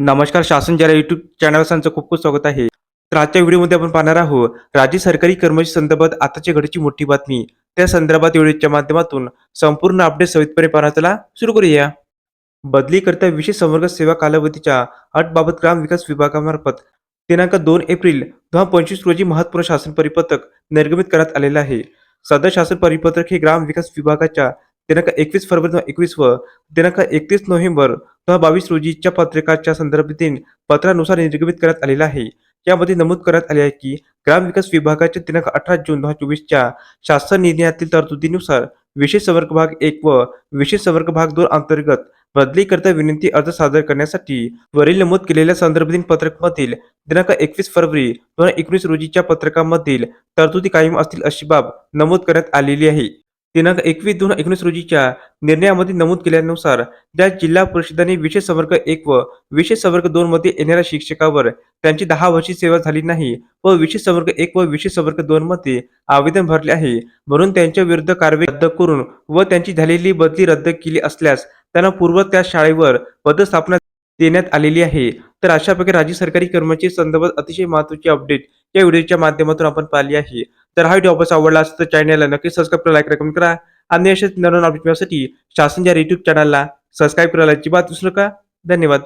नमस्कार शासन जरा युट्यूब चॅनल खूप खूप स्वागत आहे. तर आजच्या व्हिडिओमध्ये आपण पाहणार आहोत राज्य सरकारी कर्मचारी संदर्भात आताच्या घडीची मोठी बातमी. त्या संदर्भात व्हिडिओच्या माध्यमातून संपूर्ण अपडेट सवितपणे पाहण्याला सुरू करूया. बदलीकरता विशेष संवर्ग सेवा कालावधीच्या अटबाबत ग्रामविकास विभागामार्फत दिनांक दोन एप्रिल दोन हजार पंचवीस रोजी महत्त्वपूर्ण शासन परिपत्रक निर्गमित करण्यात आलेलं आहे. सदर शासन परिपत्रक हे ग्राम विकास विभागाच्या दिनांक एकवीस फरवरी दोन एकवीस व दिनांक एकतीस नोव्हेंबर दोन हजार बावीस रोजीच्या पत्रकाच्या संदर्भातील पत्रानुसार निर्गमित करण्यात आलेला आहे. यामध्ये नमूद करण्यात आले आहे की ग्रामविकास विभागाच्या दिनांक अठरा जून दोन हजार चोवीसच्या शासन निर्णयातील तरतुदीनुसार विशेष संवर्ग भाग एक व विशेष संवर्ग भाग दोन अंतर्गत बदलीकरता विनंती अर्ज सादर करण्यासाठी वरील नमूद केलेल्या संदर्भातील पत्रकामधील दिनांक एकवीस फरवरी दोन हजार एकोणीस रोजीच्या पत्रकामधील तरतुदी कायम असतील अशी बाब नमूद करण्यात आलेली आहे. दिनांक एकवीस दोन एकोणीस रोजीच्या निर्णयामध्ये नमूद केल्यानुसार ज्या जिल्हा परिषदांनी विशेष संवर्ग एक व विशेष संवर्ग दोन मध्ये येणाऱ्या शिक्षकावर त्यांची दहा वर्षी सेवा झाली नाही व विशेष संवर्ग एक व विशेष संवर्ग दोन मध्ये आवेदन भरले आहे. म्हणून त्यांच्या विरुद्ध कारवाई रद्द करून व त्यांची झालेली बदली रद्द केली असल्यास त्यांना पूर्व त्या शाळेवर पदस्थापना देण्यात आलेली आहे. तर अशा प्रकारे राज्य सरकारी कर्मचारी संदर्भात अतिशय महत्वाची अपडेट या व्हिडिओच्या माध्यमातून आपण पाहिली आहे. तर हा व्हिडिओ आपल्याला आवडला असेल तर चॅनलला नक्की सबस्क्राईब करा लाईक रेकमेंड करा. आणि अशाच नवीन अपडेट मिळण्यासाठी शासनच्या युट्यूब चॅनलला सबस्क्राईब करायला अजिबात विसरू नका. धन्यवाद.